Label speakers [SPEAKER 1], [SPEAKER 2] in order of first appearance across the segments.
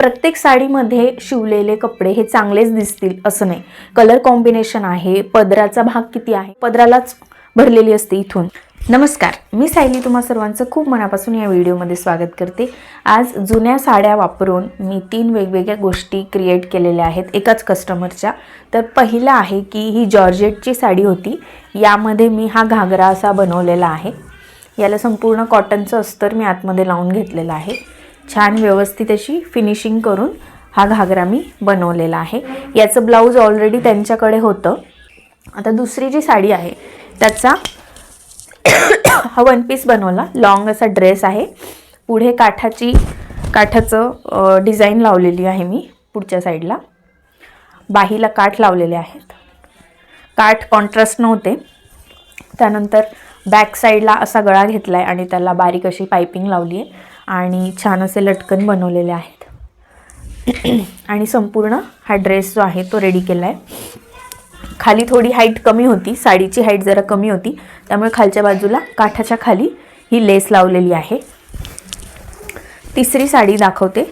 [SPEAKER 1] प्रत्येक साडीमध्ये शिवलेले कपडे हे चांगलेच दिसतील असं नाही. कलर कॉम्बिनेशन आहे. पदराचा भाग किती आहे? पदरालाच भरलेली असते इथून. नमस्कार. मी सायली तुम्हा सर्वांचं खूप मनापासून या व्हिडिओमध्ये स्वागत करते. आज जुन्या साड्या वापरून मी तीन वेगवेगळ्या गोष्टी क्रिएट केलेल्या आहेत एकाच कस्टमरच्या तर पहिलं आहे की ही जॉर्जेटची साडी होती. यामध्ये मी हा घागरा असा बनवलेला आहे. याला संपूर्ण कॉटनचं अस्तर मी आतमध्ये लावून घेतलेलं आहे. छान व्यवस्थित अशी फिनिशिंग करून हा घागरा मी बनवलेला आहे. याचं ब्लाऊज ऑलरेडी त्यांच्याकडे होतं. आता दुसरी जी साडी आहे त्याचा हा वन पीस बनवला. लॉंग असा ड्रेस आहे. पुढे काठाची काठाचं डिझाईन लावलेली आहे मी पुढच्या साईडला बाहीला काठ लावलेले आहेत. काठ कॉन्ट्रास्ट नव्हते. त्यानंतर बॅक साईडला असा गळा घेतला आहे आणि त्याला बारीक अशी पायपिंग लावली आहे आणि छान असे लटकन बनवलेले आहेत. आणि संपूर्ण हा ड्रेस जो आहे तो रेडी केला आहे खाली थोडी हाईट कमी होती साडीची हाईट जरा कमी होती. त्यामुळे खालच्या बाजूला काठाच्या खाली ही लेस लावलेली आहे. तिसरी साडी दाखवते.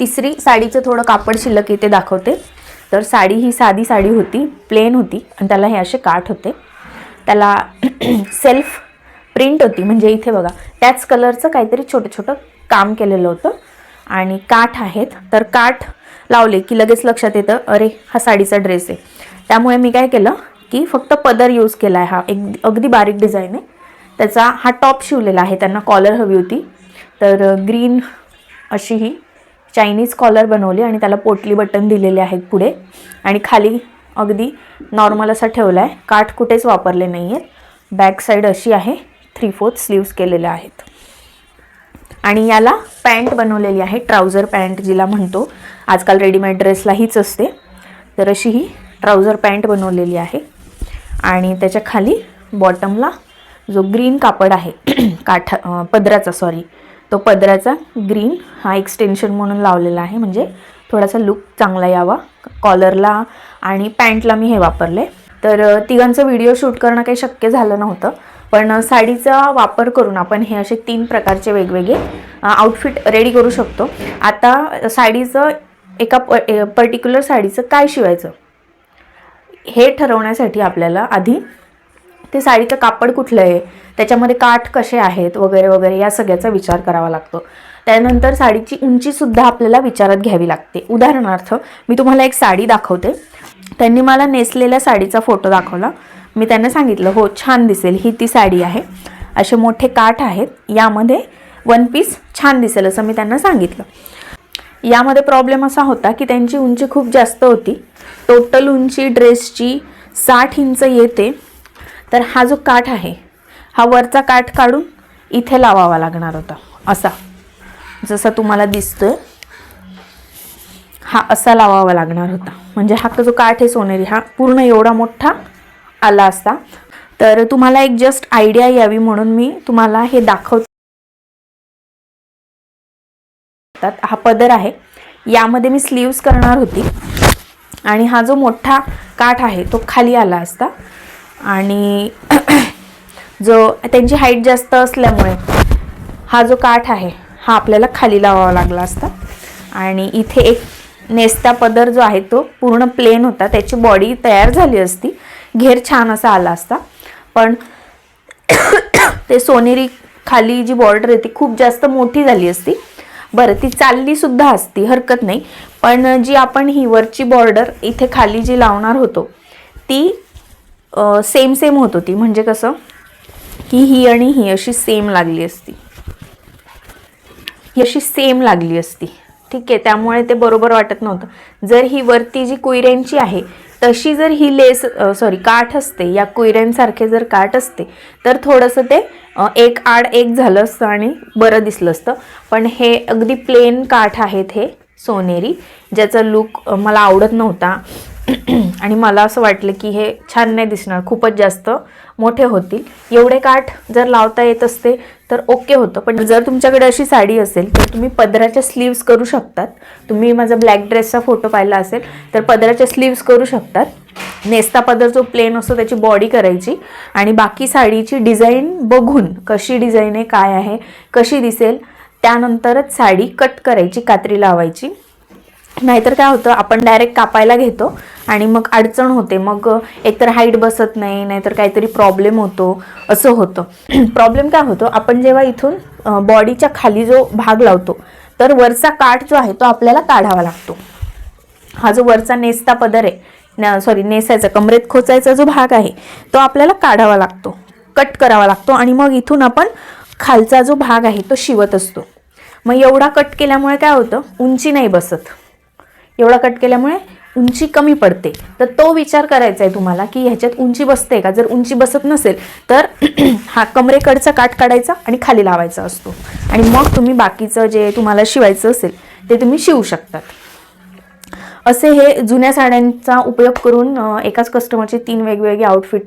[SPEAKER 1] तिसरी साडीचं थोडं कापड शिल्लक इथे दाखवते. तर साडी ही साधी साडी होती प्लेन होती. आणि त्याला हे असे काठ होते. त्याला सेल्फ प्रिंट होती. म्हणजे इथे बघा त्याच कलरचं काहीतरी छोटं छोटं काम केलेलं होतं. आणि काठ आहेत. तर काठ लावले की लगेच लक्षात येतं अरे हा साडीचा ड्रेस आहे. त्यामुळे मी काय केलं की फक्त पदर यूज केला आहे हा. एक अगदी बारीक डिझाईन आहे. त्याचा हा टॉप शिवलेला आहे. त्यांना कॉलर हवी होती. तर ग्रीन अशी ही चायनीज कॉलर बनवली आणि त्याला पोटली बटन दिलेले आहेत पुढे. आणि खाली अगदी नॉर्मल असा ठेवला आहे काठ कुठेच वापरले नाही आहेत बॅक साईड अशी आहे. थ्री फोर्थ स्लीव्स केलेल्या आहेत. आणि याला पॅन्ट बनवलेली आहे ट्राउझर पॅन्ट जिला म्हणतो. आजकाल रेडीमेड ड्रेसला हीच असते. तर अशी ही ट्राउझर पॅन्ट बनवलेली आहे. आणि त्याच्याखाली बॉटमला जो ग्रीन कापड आहे काठा पदराचा सॉरी तो पदराचा ग्रीन हा एक्सटेन्शन म्हणून लावलेला आहे. म्हणजे थोडासा लुक चांगला यावा. कॉलरला आणि पॅन्टला मी हे वापरले. तर तिघांचं व्हिडिओ शूट करणं काही शक्य झालं नव्हतं. पण साडीचा वापर करून आपण हे असे तीन प्रकारचे वेगवेगळे आउटफिट रेडी करू शकतो. आता साडीचं एका प पर्टिक्युलर साडीचं काय शिवायचं? हे ठरवण्यासाठी आपल्याला आधी ते साडीचं कापड कुठलं आहे? त्याच्यामध्ये काठ कसे आहेत? वगैरे वगैरे या सगळ्याचा विचार करावा लागतो. त्यानंतर साडीची उंचीसुद्धा आपल्याला विचारात घ्यावी लागते. उदाहरणार्थ मी तुम्हाला एक साडी दाखवते. त्यांनी मला नेसलेल्या साडीचा फोटो दाखवला. मी त्यांना सांगितलं हो छान दिसेल ही ती साडी आहे. असे मोठे काठ आहेत यामध्ये वन पीस छान दिसेल असं मी त्यांना सांगितलं. यामध्ये प्रॉब्लेम असा होता की त्यांची उंची खूप जास्त होती. टोटल उंची ड्रेसची साठ इंच येते. तर हा जो काठ आहे हा वरचा काठ काढून इथे लावावा लागणार होता. असा जसा तुम्हाला दिसतोय हा असा लावावा लागणार होता. म्हणजे हा जो काठ आहे सोनेरी हा पूर्ण एवढा मोठा आला असता. तर तुम्हाला एक जस्ट आयडिया यावी म्हणून मी तुम्हाला हे दाखवतो. हा पदर आहे. यामध्ये मी स्लीव्स करणार होती. आणि हा जो मोठा काठ आहे तो खाली आला असता. आणि जो त्यांची हाईट जास्त असल्यामुळे हा जो काठ आहे हा आपल्याला खाली लावावा लागला असता. आणि इथे एक नेस्ता पदर जो आहे तो पूर्ण प्लेन होता. त्याची बॉडी तयार झाली असती. घेर छान असा आला असता. पण ते सोनेरी खाली जी बॉर्डर आहे ती खूप जास्त मोठी झाली असती. बरं ती चालली सुद्धा असती हरकत नाही. पण जी आपण ही वरची बॉर्डर इथे खाली जी लावणार होतो ती सेम सेम होत होती. म्हणजे कसं? की ही आणि ही अशी सेम लागली असती. ही अशी सेम लागली असती. ठीक आहे त्यामुळे ते बरोबर वाटत नव्हतं. जर ही वरती जी कुयऱ्यांची आहे तशी जर ही लेस सॉरी काठ असते या कुयऱ्यांसारखे जर काठ असते तर थोडंसं ते एक आड एक झालं असतं आणि बरं दिसलं असतं. पण हे अगदी प्लेन काठ आहेत हे सोनेरी ज्याचा लुक मला आवडत नव्हता. आणि मला असं वाटलं की हे छान नाही दिसणार खूपच जास्त मोठे होतील. एवढे काठ जर लावता येत असते तर ओके होतं पण जर तुमच्याकडे अशी साडी असेल तर तुम्ही पदराच्या स्लीव्स करू शकतात. तुम्ही माझा ब्लॅक ड्रेसचा फोटो पाहिला असेल तर पदराच्या स्लीव्स करू शकतात. नेस्ता पदर जो प्लेन असतो त्याची बॉडी करायची आणि बाकी साडीची डिझाईन बघून कशी डिझाईन आहे काय आहे कशी दिसेल त्यानंतरच साडी कट करायची कात्री लावायची. नाहीतर काय होतं आपण डायरेक्ट कापायला घेतो आणि मग अडचण होते. मग एकतर हाईट बसत नाही नाहीतर काहीतरी प्रॉब्लेम होतो असं होतं. प्रॉब्लेम काय होतो आपण जेव्हा इथून बॉडीच्या खाली जो भाग लावतो तर वरचा काठ जो आहे तो आपल्याला काढावा लागतो. हा जो वरचा नेसता पदर आहे सॉरी नेसायचा कमरेत खोचायचा जो भाग आहे तो आपल्याला काढावा लागतो कट करावा लागतो आणि मग इथून आपण खालचा जो भाग आहे तो शिवत असतो. मग एवढा कट केल्यामुळे काय होतं उंची नाही बसत. एवढा कट केल्यामुळे उंची कमी पडते. तर तो विचार करायचा आहे तुम्हाला की ह्याच्यात उंची बसते का? जर उंची बसत नसेल तर हा कमरेकडचा काठ काढायचा आणि खाली लावायचा असतो. आणि मग तुम्ही बाकीचं जे तुम्हाला शिवायचं असेल ते तुम्ही शिवू शकतात. असे हे जुन्या साड्यांचा उपयोग करून एकाच कस्टमरचे तीन वेगवेगळे आउटफिट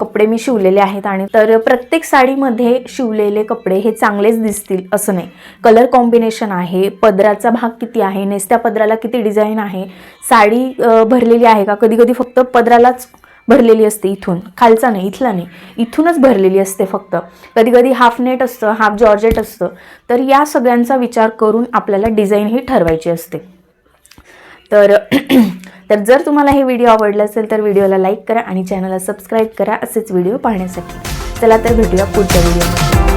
[SPEAKER 1] कपडे मी शिवलेले आहेत आणि तर प्रत्येक साडीमध्ये शिवलेले कपडे हे चांगलेच दिसतील असं नाही. कलर कॉम्बिनेशन आहे पदराचा भाग किती आहे नेसत्या पदराला किती डिझाईन आहे साडी भरलेली आहे का? कधी कधी फक्त पदरालाच भरलेली असते इथून. खालचा नाही इथला नाही. इथूनच भरलेली असते फक्त. कधी कधी हाफ नेट असतं हाफ जॉर्जेट असतं. तर या सगळ्यांचा विचार करून आपल्याला डिझाईन ही ठरवायची असते. तर तर जर तुम्हाला हे व्हिडिओ आवडला असेल तर व्हिडिओला लाईक करा आणि चॅनलला सबस्क्राईब करा असेच व्हिडिओ पाहण्यासाठी. चला तर भेटूया पुढच्या व्हिडिओमध्ये